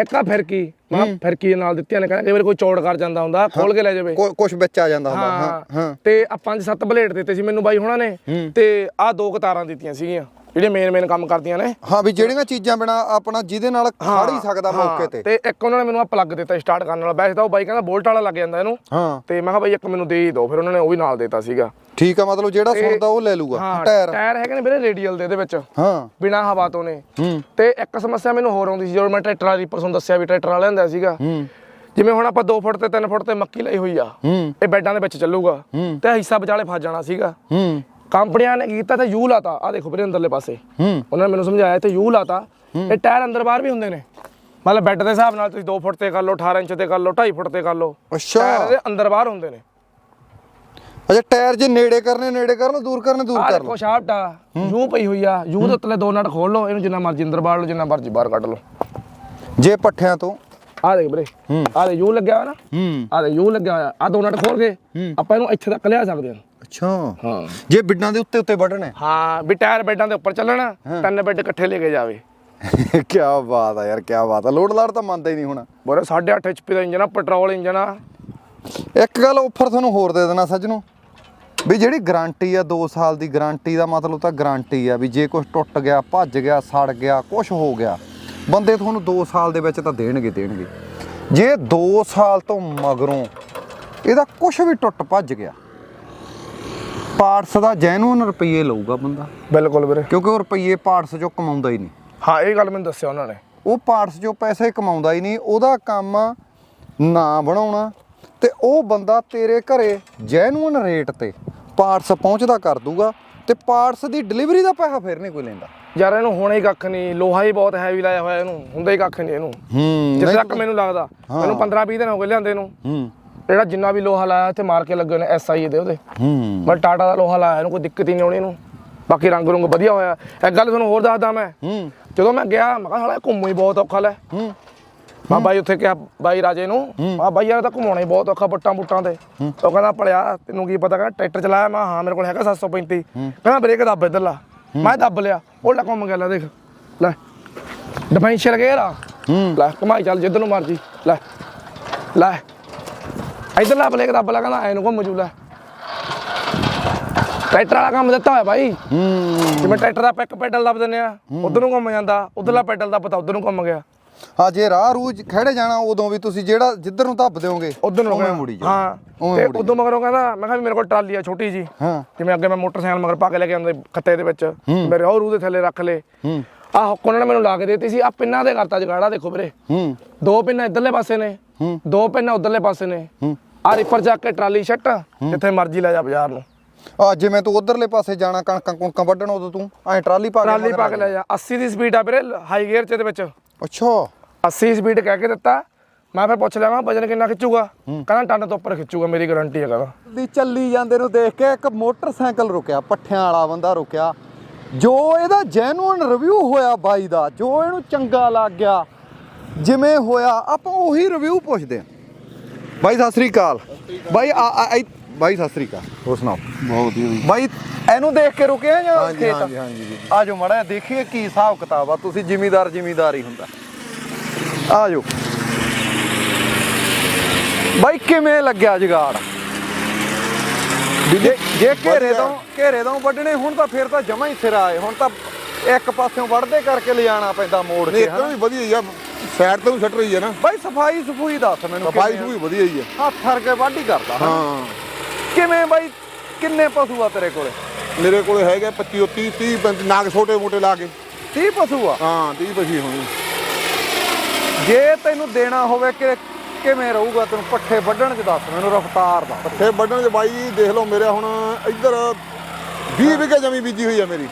ਇੱਕ ਆ ਫਿਰਕੀ ਮੈਂ ਫਿਰਕੀ ਦੇ ਨਾਲ ਦਿੱਤੀਆਂ ਨੇ ਕਹਿੰਦਾ ਕਈ ਵਾਰੀ ਕੋਈ ਚੌੜ ਕਰ ਜਾਂਦਾ ਹੁੰਦਾ ਖੋਲ ਕੇ ਲੈ ਜਾਵੇ। ਕੁਝ ਵਿੱਚ ਆ ਜਾਂਦਾ ਹੁੰਦਾ ਹਾਂ ਤੇ ਆ ਪੰਜ ਸੱਤ ਬਲੇਡ ਦਿੱਤੇ ਸੀ ਮੈਨੂੰ ਬਾਈ ਹੁਣਾਂ ਨੇ ਤੇ ਆ ਦੋ ਕਤਾਰਾਂ ਦਿੱਤੀਆਂ ਸੀਗੀਆਂ। ਜਿਹੜੀਆਂ ਮੇਨ ਮੇਨ ਕੰਮ ਕਰਦੀਆਂ ਨੇ। ਹਾਂ ਵੀ ਜਿਹੜੀਆਂ ਚੀਜ਼ਾਂ ਬਿਨਾ ਆਪਣਾ ਜਿਹਦੇ ਨਾਲ ਖੜ ਹੀ ਸਕਦਾ ਮੌਕੇ ਤੇ। ਤੇ ਇੱਕ ਉਹਨਾਂ ਨੇ ਮੈਨੂੰ ਆ ਪਲੱਗ ਦਿੱਤਾ ਸਟਾਰਟ ਕਰਨ ਵਾਲਾ। ਵੈਸੇ ਤਾਂ ਉਹ ਬਾਈ ਕਹਿੰਦਾ ਬੋਲਟ ਵਾਲਾ ਲੱਗ ਜਾਂਦਾ ਇਹਨੂੰ। ਹਾਂ। ਤੇ ਮੈਂ ਕਿਹਾ ਬਾਈ ਇੱਕ ਮੈਨੂੰ ਦੇ ਹੀ ਦਿਓ। ਫਿਰ ਉਹਨਾਂ ਨੇ ਉਹ ਵੀ ਨਾਲ ਦਿੱਤਾ ਸੀਗਾ। ਠੀਕ ਆ ਮਤਲਬ ਜਿਹੜਾ ਸੁਣਦਾ ਉਹ ਲੈ ਲੂਗਾ। ਟਾਇਰ। ਟਾਇਰ ਹੈਗੇ ਨੇ ਵੀਰੇ ਰੇਡੀਅਲ ਦੇ ਇਹਦੇ ਵਿੱਚ। ਹਾਂ। ਬਿਨਾ ਹਵਾ ਤੋਂ ਨੇ। ਤੇ ਇੱਕ ਸਮੱਸਿਆ ਮੈਨੂੰ ਹੋਰ ਆਉਂਦੀ ਸੀ ਜਦੋਂ ਮੈਂ ਟਰੈਕਟਰ ਵਾਲੀ ਪਰਸੋਂ ਦੱਸਿਆ ਵੀ ਟਰੈਕਟਰ ਵਾਲਾ ਲਿਆਂਦਾ ਸੀਗਾ। ਜਿਵੇਂ ਹੁਣ ਆਪਾਂ 2 ਫੁੱਟ ਤੇ 3 ਫੁੱਟ ਤੇ ਮੱਕੀ ਲਈ ਹੋਈ ਆ। ਇਹ ਬੈੱਡਾਂ ਦੇ ਵਿੱਚ ਚੱਲੂਗਾ। ਤੇ ਹਿੱਸਾ ਵਿਚਾਲੇ ਫਸ ਜਾਣਾ ਸੀਗਾ। ਕੰਪਨੀਆਂ ਨੇ ਕੀਤਾ ਤੇ ਯੂ ਲਾਤਾ। ਆ ਦੇਖੋ ਵੀਰੇ ਅੰਦਰਲੇ ਪਾਸੇ। ਹੂੰ। ਉਹਨਾਂ ਨੇ ਮੈਨੂੰ ਸਮਝਾਇਆ ਤੇ ਯੂ ਲਾਤਾ। ਇਹ ਟਾਇਰ ਅੰਦਰ ਬਾਹਰ ਵੀ ਹੁੰਦੇ ਨੇ। ਮਤਲਬ ਬੈੱਡ ਦੇ ਹਿਸਾਬ ਨਾਲ ਤੁਸੀਂ 2 ਫੁੱਟ ਤੇ ਕਰ ਲਓ 18 ਇੰਚ ਤੇ ਕਰ ਲਓ 2.5 ਫੁੱਟ ਤੇ ਕਰ ਲਓ। ਅੱਛਾ। ਟਾਇਰ ਦੇ ਅੰਦਰ ਬਾਹਰ ਹੁੰਦੇ ਨੇ। ਅੱਛਾ ਟਾਇਰ ਜੇ ਨੇੜੇ ਕਰਨੇ ਨੇੜੇ ਕਰ ਲਓ ਦੂਰ ਕਰਨੇ ਦੂਰ ਕਰ ਦੇਖੋ ਲਓ। ਸ਼ਾਫਟ ਆ ਯੂ ਪਈ ਹੋਈ ਆ ਯੂ ਦੇ ਉੱਤਲੇ ਦੋ ਨਟ ਖੋਲ ਲਓ ਇਹਨੂੰ ਜਿੰਨਾ ਮਰਜ਼ੀ ਅੰਦਰ ਬਾਹਰ ਲਓ ਜਿੰਨਾ ਮਰਜ਼ੀ ਬਾਹਰ ਕੱਢ ਲਓ। ਜੇ ਪੱਠਿਆਂ ਤੋਂ। ਆ ਦੇਖ ਵੀਰੇ ਆ ਦੇ ਯੂ ਲੱਗਿਆ ਹੋਇਆ ਨਾ। ਆ ਦੇ ਯੂ ਲੱਗਿਆ ਹੋਇਆ ਆ ਦੋ ਨਟ ਖੋਲ ਕੇ ਆਪਾਂ ਇਹਨੂੰ ਇੱਥੇ ਤੱਕ ਲਿਆ ਸਕਦੇ ਹਾਂ। ਅੱਛਾ। ਹਾਂ। ਜੇ ਬਿੱਡਾਂ ਦੇ ਉੱਤੇ ਉੱਤੇ ਵੱਢਣੇ। ਹਾਂ ਵੀ ਟਾਇਰ ਬੈੱਡਾਂ ਦੇ ਉੱਪਰ ਚੱਲਣਾ ਤਿੰਨ ਬੈੱਡ ਇਕੱਠੇ ਲੈ ਕੇ ਜਾਵੇ। ਕੀ ਬਾਤ ਆ ਯਾਰ ਕੀ ਬਾਤ ਆ। ਲੋਡ ਲਾੜ ਤਾਂ ਮੰਨਦਾ ਹੀ ਨਹੀਂ ਹੁਣ। ਬੋਰੇ 8.5 HP ਦਾ ਇੰਜਨ ਆ ਪੈਟਰੋਲ ਇੰਜਨ ਆ। ਇੱਕ ਗੱਲ ਆਫਰ ਤੁਹਾਨੂੰ ਹੋਰ ਦੇ ਦੇਣਾ ਸੱਜਣੋ। ਵੀ ਜਿਹੜੀ ਗਾਰੰਟੀ ਆ 2 ਸਾਲ ਦੀ ਗਾਰੰਟੀ ਦਾ ਮਤਲਬ ਤਾਂ ਗਾਰੰਟੀ ਆ ਵੀ ਜੇ ਕੁਝ ਟੁੱਟ ਗਿਆ ਭੱਜ ਗਿਆ ਸੜ ਗਿਆ ਕੁਝ ਹੋ ਗਿਆ ਬੰਦੇ ਤੁਹਾਨੂੰ 2 ਸਾਲ ਦੇ ਵਿੱਚ ਤਾਂ ਦੇਣਗੇ ਦੇਣਗੇ। ਜੇ 2 ਸਾਲ ਤੋਂ ਮਗਰੋਂ ਇਹਦਾ ਕੁਝ ਵੀ ਟੁੱਟ ਭੱਜ ਗਿਆ ਪਾਰਟਸ ਦਾ ਜੈਨੂਨ ਰੁਪਏ ਲਊਗਾ ਬੰਦਾ। ਬਿਲਕੁਲ ਵੀਰੇ। ਕਿਉਂਕਿ ਉਹ ਰੁਪਏ ਪਾਰਟਸ ਚੋਂ ਕਮਾਉਂਦਾ ਹੀ ਨਹੀਂ। ਹਾਂ ਇਹ ਗੱਲ ਮੈਨੂੰ ਦੱਸਿਆ ਉਹਨਾਂ ਨੇ। ਉਹ ਪਾਰਟਸ ਚੋਂ ਪੈਸੇ ਕਮਾਉਂਦਾ ਹੀ ਨਹੀਂ ਉਹਦਾ ਕੰਮ ਆ ਨਾ ਬਣਾਉਣਾ ਤੇ ਉਹ ਬੰਦਾ ਤੇਰੇ ਘਰੇ ਜੈਨੂਨ ਰੇਟ ਤੇ ਪਾਰਟਸ ਪਹੁੰਚਦਾ ਕਰ ਦੂਗਾ ਤੇ ਪਾਰਟਸ ਦੀ ਡਿਲੀਵਰੀ ਦਾ ਪੈਸਾ ਫਿਰ ਨਹੀਂ ਕੋਈ ਲੈਂਦਾ। ਯਾਰ ਇਹਨੂੰ ਹੋਣਾ ਹੀ ਕੱਖ ਨਹੀਂ ਲੋਹਾ ਹੀ ਬਹੁਤ ਹੈਵੀ ਲਾਇਆ ਹੋਇਆ ਇਹਨੂੰ ਹੁੰਦਾ ਹੀ ਕੱਖ ਨਹੀਂ ਇਹਨੂੰ। ਹੂੰ ਜਿਸ ਤੱਕ ਮੈਨੂੰ ਲੱਗਦਾ ਮੈਨੂੰ 15 20 ਦਿਨ ਹੋ ਗਏ ਲਿਆਂਦੇ ਨੂੰ। ਹੂੰ। ਜਿਹੜਾ ਜਿੰਨਾ ਵੀ ਲੋਹਾ ਲਾਇਆ ਇੱਥੇ ਮਾਰ ਕੇ ਲੱਗੇ ਨੇ ਐਸਆਈ ਦੇ ਉਹਦੇ। ਹੂੰ। ਮੈਂ ਟਾਟਾ ਦਾ ਲੋਹਾ ਲਾਇਆ ਇਹਨੂੰ ਕੋਈ ਦਿੱਕਤ ਹੀ ਨਹੀਂ ਆਉਣੀ ਇਹਨੂੰ। ਬਾਕੀ ਰੰਗ ਰੁੰਗ ਵਧੀਆ ਹੋਇਆ। ਇੱਕ ਗੱਲ ਤੁਹਾਨੂੰ ਹੋਰ ਦੱਸਦਾ ਮੈਂ। ਹੂੰ। ਜਦੋਂ ਮੈਂ ਗਿਆ ਮੈਂ ਕਿਹਾ ਸਾਲਾ ਘੁੰਮੂ ਹੀ ਬਹੁਤ ਔਖਾ ਲੈ। ਹੂੰ। ਮੈਂ ਬਾਈ ਉੱਥੇ ਕਿਹਾ ਬਾਈ ਰਾਜੇ ਨੂੰ ਆ ਬਾਈ ਯਾਰ ਤਾਂ ਘੁਮਾਉਣਾ ਹੀ ਬਹੁਤ ਔਖਾ ਬੱਟਾਂ ਬੁੱਟਾਂ ਤੇ। ਉਹ ਕਹਿੰਦਾ ਭਲਿਆ ਤੈਨੂੰ ਕੀ ਪਤਾ? ਕਹਿੰਦਾ ਟਰੈਕਟਰ ਚਲਾਇਆ? ਮੈਂ ਹਾਂ ਮੇਰੇ ਕੋਲ ਹੈਗਾ 735 ਕਹਿੰਦਾ ਬ੍ਰੇਕ ਦੱਬ ਇੱਧਰ ਲਾ ਮੈਂ ਦੱਬ ਲਿਆ। ਉਲਟਾ ਘੁੰਮ ਗਿਆ ਲੈ ਦੇਖ। ਲੈ। ਡਿਫੈਂਸ਼ੀਅਲ ਗੇਅਰ ਆ। ਲੈ ਘੁਮਾਈ ਚੱਲ ਜਿੱਧਰ ਨੂੰ ਮਰਜ਼ੀ। ਲੈ। ਲੈ। ਇੱਧਰ ਲਾ ਬ੍ਰੇਕ ਦੱਬ ਲਾ ਕਹਿੰਦਾ ਐ ਨੂੰ ਘੁੰਮ ਜੂ ਲੈ ਟਰੈਕਟਰ ਵਾਲਾ ਕੰਮ ਦਿੱਤਾ ਹੋਇਆ ਬਾਈ। ਹੂੰ। ਜਿਵੇਂ ਟਰੈਕਟਰ ਦਾ ਪੈਕ ਪੈਡਲ ਦੱਬ ਦਿੰਦੇ ਆ ਉਧਰ ਨੂੰ ਘੁੰਮ ਜਾਂਦਾ ਉਧਰਲਾ ਪੈਡਲ ਦਾ ਪਤਾ ਉਧਰ ਨੂੰ ਘੁੰਮ ਗਿਆ। ਹਾਂ ਜੇ ਰਾਹ ਰੂਜ ਖੜੇ ਜਾਣਾ ਉਦੋਂ ਵੀ ਤੁਸੀਂ ਜਿਹੜਾ ਜਿੱਧਰ ਨੂੰ ਧੱਬ ਦਿਓਗੇ ਉਧਰ ਨੂੰ। ਮੁੜੀ ਹਾਂ ਉਵੇਂ ਤੇ ਉਦੋਂ ਮਗਰੋਂ ਕਹਿੰਦਾ ਮੈਂ ਕਿਹਾ ਵੀ ਮੇਰੇ ਕੋਲ ਟਰਾਲੀ ਆ ਛੋਟੀ ਜੀ। ਹਾਂ। ਜਿਵੇਂ ਅੱਗੇ ਮੈਂ ਮੋਟਰਸਾਈਕਲ ਮਗਰ ਪਾ ਕੇ ਲੈ ਕੇ ਆਉਂਦੇ ਖੱਤੇ ਦੇ ਵਿੱਚ। ਮੇਰੇ ਉਹ ਰੂ ਦੇ ਥੱਲੇ ਰੱਖ ਲੇ। ਹੂੰ। ਆਹ ਹੁੱਕ ਉਹਨਾਂ ਨੇ ਮੈਨੂੰ ਲਾ ਕੇ ਦਿੱਤੀ ਸੀ ਆ ਪਿੰਨਾਂ ਦੇ ਕਰਤਾ ਜਗਾੜਾ ਦੇਖੋ ਵੀਰੇ। ਹੂੰ। ਦੋ ਪਿੰਨਾਂ ਇਧਰਲੇ ਪਾਸੇ ਨੇ ਹੂੰ। ਦੋ ਪਿੰਨਾਂ ਉਧਰਲੇ ਪਾਸੇ ਨੇ। ਹੂੰ। ਆ ਰਿਪਰ ਜਾ ਕੇ ਟਰਾਲੀ ਛੱਟ ਜਿੱਥੇ ਮਰਜ਼ੀ ਲੈ ਜਾ ਬਾਜ਼ਾਰ ਨੂੰ। ਆ ਜਿਵੇਂ ਤੂੰ ਉਧਰਲੇ ਪਾਸੇ ਜਾਣਾ ਕਣਕਾਂ ਕੁਣਕਾਂ ਵੱਢਣ ਉਦੋਂ ਤੂੰ ਐ ਟਰਾਲੀ ਪਾ ਕੇ ਟਰਾਲੀ ਪਾ ਕੇ ਲੈ ਜਾ। 80 ਦੀ ਸਪੀਡ ਆ ਵੀਰੇ ਹਾਈ ਗੇਅਰ ਚ ਇਹਦੇ ਵਿੱਚ। ਅੱਛਾ। 80 ਸਪੀਡ ਕਹਿ ਕੇ ਦਿੱਤਾ। ਮੈਂ ਫਿਰ ਪੁੱਛ ਲਿਆ ਮੈਂ ਵਜਨ ਕਿੰਨਾ ਖਿੱਚੂਗਾ? ਕਹਿੰਦਾ ਟਨ ਤੋਂ ਉੱਪਰ ਖਿੱਚੂਗਾ ਮੇਰੀ ਗਾਰੰਟੀ ਹੈ ਕਹਿੰਦਾ। ਦੀ ਚੱਲੀ ਜਾਂਦੇ ਨੂੰ ਦੇਖ ਕੇ ਇੱਕ ਮੋਟਰਸਾਈਕਲ ਰੁਕਿਆ ਪੱਠਿਆਂ ਵਾਲਾ ਬੰਦਾ ਰੁਕਿਆ। ਜੋ ਇਹਦਾ ਜੈਨੂਨ ਰਿਵਿਊ ਹੋਇਆ ਬਾਈ ਦਾ ਜੋ ਇਹਨੂੰ ਚੰਗਾ ਲੱਗ ਗਿਆ ਜਿਵੇਂ ਹੋਇਆ ਆਪਾਂ ਉਹੀ ਰਿਵਿਊ ਪੁੱਛਦੇ ਹਾਂ। ਬਾਈ ਸਤਿ ਸ੍ਰੀ ਅਕਾਲ। ਬਾਈ ਆ ਆ- ਆ- ਬਾਈ ਸਤਿ ਸ੍ਰੀ ਅਕਾਲ। ਹੋਰ ਸੁਣਾਓ? ਬਹੁਤ ਹੀ ਬਾਈ ਇਹਨੂੰ ਦੇਖ ਕੇ ਰੁਕਿਆ ਜਾਂ ਹਾਂਜੀ, ਖੇਤ? ਹਾਂਜੀ, ਹਾਂਜੀ ਜੀ। ਆ ਜਾਓ ਮੜਾ ਦੇਖੀਏ ਕੀ ਹਿਸਾਬ ਕਿਤਾਬ ਆ। ਤੁਸੀਂ ਜ਼ਿਮੀਦਾਰ ਜ਼ਿਮੀਦਾਰ ਹੀ ਹੁੰਦਾ। ਆ ਜਾਓ ਬਾਈ ਕਿਵੇਂ ਲੱਗਿਆ ਜਗਾੜ? ਜੇ ਜੇ ਘੇਰੇ ਵਧੀਆ। ਤੋਂ ਘੇਰੇ ਤੋਂ ਵੱਢਣੇ ਹੁਣ ਤਾਂ ਫਿਰ ਤਾਂ ਜਮਾ ਹੀ ਸਿਰਾ ਆਏ। ਹੁਣ ਤਾਂ ਇੱਕ ਪਾਸਿਓਂ ਵੱਢਦੇ ਕਰਕੇ ਲਿਜਾਣਾ ਪੈਂਦਾ ਮੋੜ ਨਹੀਂ ਕੇ ਇੱਧਰ ਹਨਾ? ਵੀ ਵਧੀਆ ਆ। ਸਾਈਡ ਤੋਂ ਵੀ ਸੱਟ ਰਹੀ ਹੈ ਨਾ। ਬਾਈ ਸਫ਼ਾਈ ਸਫੂਈ ਦੱਸ ਮੈਨੂੰ ਸਫ਼ਾਈ ਕਿਵੇਂ ਆ? ਵਧੀਆ ਹੀ ਆ ਹੱਥ ਫੜ ਕੇ ਵਾਢੀ ਕਰਦਾ? ਹਾਂ। ਕਿਵੇਂ ਬਾਈ? ਕਿੰਨੇ ਪਸ਼ੂ ਆ ਤੇਰੇ ਕੋਲੇ? ਮੇਰੇ ਕੋਲੇ ਹੈਗੇ 25 30 30 35 ਨਾਗ ਛੋਟੇ ਮੋਟੇ ਲਾ ਕੇ। 30 ਪਸ਼ੂ ਆ? ਹਾਂ 30 ਪਛੀ ਹੋਣੀ। ਜੇ ਤੈਨੂੰ ਦੇਣਾ ਹੋਵੇ ਕਿ ਕਿਵੇਂ ਰਹੂਗਾ ਤੈਨੂੰ ਪੱਠੇ ਵੱਢਣ ਚ ਦੱਸ ਮੈਨੂੰ ਰਫਤਾਰ ਦਾ ਪੱਠੇ ਵੱਢਣ ਚ ਬਾਈ ਦੇਖ ਲਓ ਮੇਰੇ ਹੁਣ ਇੱਧਰ 20 ਵਿਗੇ ਜਮੀ ਬੀਜੀ ਹੋਈ ਆ ਮੇਰੀ।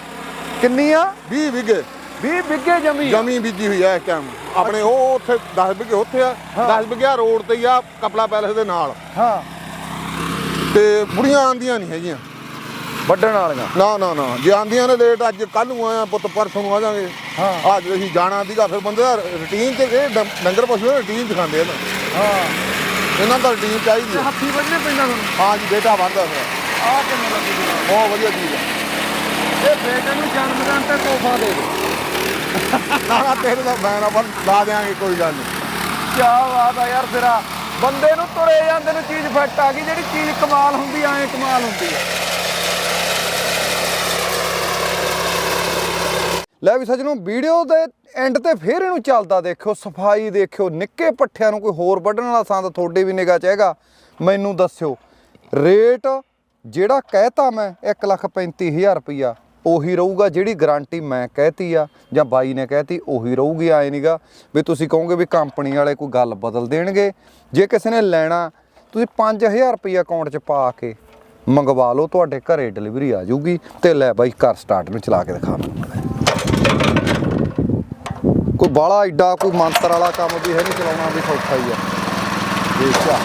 ਕਿੰਨੀ ਆ 20 ਵਿਗੇ 20 ਬਿੱਗੇ ਜਮੀ। ਆ। ਜਮੀ ਬੀਜੀ ਹੋਈ ਆ ਇਸ ਟਾਈਮ ਆਪਣੇ ਉਹ ਉੱਥੇ 10 ਵਿਗੇ ਉੱਥੇ ਆ 10 ਵਿਗੇ ਆ ਰੋਡ ਤੇ ਹੀ ਆ ਕਪਲਾ ਪੈਲਸ ਦੇ ਨਾਲ। ਹਾਂ। ਤੇ ਬੁੜੀਆਂ ਆਂਦੀਆਂ ਨਹੀਂ ਹੈਗੀਆਂ। ਵੱਢਣ ਵਾਲੀਆਂ। ਨਾ ਨਾ ਨਾ। ਜੇ ਆਂਦੀਆਂ ਨੇ ਲੇਟ ਅੱਜ ਕੱਲ ਨੂੰ ਆਇਆ ਪੁੱਤ ਪਰਸੋਂ ਨੂੰ ਆ ਜਾਾਂਗੇ। ਹਾਂ। ਅੱਜ ਅਸੀਂ ਜਾਣਾ ਸੀਗਾ ਫਿਰ ਬੰਦੇ ਦਾ ਰੁਟੀਨ ਤੇ ਇਹ ਡੰ- ਡੰਗਰ ਪਸ਼ੂ ਰੁਟੀਨ ਦਿਖਾਉਂਦੇ ਆ ਨਾ। ਹਾਂ। ਇਹਨਾਂ ਦਾ ਰੁਟੀਨ ਚਾਹੀਦੀ। ਹੈ ਹੱਥੀ ਵੱਢਣੇ ਪੈਂਦਾ ਤੁਹਾਨੂੰ? ਹਾਂ ਜੀ ਬੇਟਾ ਬਣਦਾ ਫਿਰ। ਆ ਕਿਵੇਂ ਲੱਗੀ ਬਹੁਤ ਵਧੀਆ ਚੀਜ਼ ਹੈ ਇਹ ਬੇਟੇ ਨੂੰ ਜਨਮ ਦਿਨ ਤੇ ਤੋਹਫਾ ਦੇ ਦੇ ਨਾ ਨਾ ਤੇਰੇ ਦਾ ਮੈਂ ਨਾ ਲਾ ਦਿਆਂਗੇ ਕੋਈ ਗੱਲ ਨਹੀਂ ਕੀ ਬਾਤ ਆ ਯਾਰ ਤੇਰਾ। ਬੰਦੇ ਨੂੰ ਤੁਰੇ ਜਾਂਦੇ ਨੂੰ ਚੀਜ਼ ਫਿੱਟ ਆ ਗਈ ਜਿਹੜੀ ਚੀਜ਼ ਕਮਾਲ ਹੁੰਦੀ ਐ ਕਮਾਲ ਹੁੰਦੀ ਐ ਲੈ ਵੀ ਸੱਜਣੋ ਵੀਡੀਓ ਦੇ ਐਂਡ ਤੇ ਫੇਰ ਇਹਨੂੰ ਚੱਲਦਾ ਦੇਖਿਓ ਸਫ਼ਾਈ ਦੇਖਿਓ ਨਿੱਕੇ ਪੱਠਿਆਂ ਨੂੰ ਕੋਈ ਹੋਰ ਵੱਢਣ ਵਾਲਾ ਸੰਦ ਤੁਹਾਡੇ ਵੀ ਨਿਗਾਹ ਚ ਹੈਗਾ। ਮੈਨੂੰ ਦੱਸਿਓ ਰੇਟ ਜਿਹੜਾ ਕਹਿਤਾ ਮੈਂ 135000 ਰੁਪਈਆ। ਉਹੀ ਰਹੂਗਾ ਜਿਹੜੀ ਗਾਰੰਟੀ ਮੈਂ ਕਹਿਤੀ ਆ ਜਾਂ ਬਾਈ ਨੇ ਕਹਿਤੀ, ਉਹੀ ਰਹੂਗੀ, ਆਏ ਨਹੀਂਗਾ ਵੀ ਤੁਸੀਂ ਕਹੋਗੇ ਵੀ ਕੰਪਨੀ ਵਾਲੇ ਕੋਈ ਗੱਲ ਬਦਲ ਦੇਣਗੇ। ਜੇ ਕਿਸੇ ਨੇ ਲੈਣਾ, ਤੁਸੀਂ 5000 ਰੁਪਈਆ ਅਕਾਊਂਟ 'ਚ ਪਾ ਕੇ ਮੰਗਵਾ ਲਓ, ਤੁਹਾਡੇ ਘਰੇ ਡਿਲੀਵਰੀ ਆ ਜਾਊਗੀ ਤੇ ਲੈ ਬਾਈ, ਘਰ ਸਟਾਰਟ ਨੂੰ ਚਲਾ ਕੇ ਦਿਖਾ। ਮੈਨੂੰ ਕੋਈ ਬਾਲਾ ਐਡਾ ਕੋਈ ਮੰਤਰ ਵਾਲਾ ਕੰਮ ਵੀ ਹੈ ਨਹੀਂ ਚਲਾਉਣਾ ਵੀ ਸੌਖਾ ਹੀ ਆ। ਦੇਖਿਆ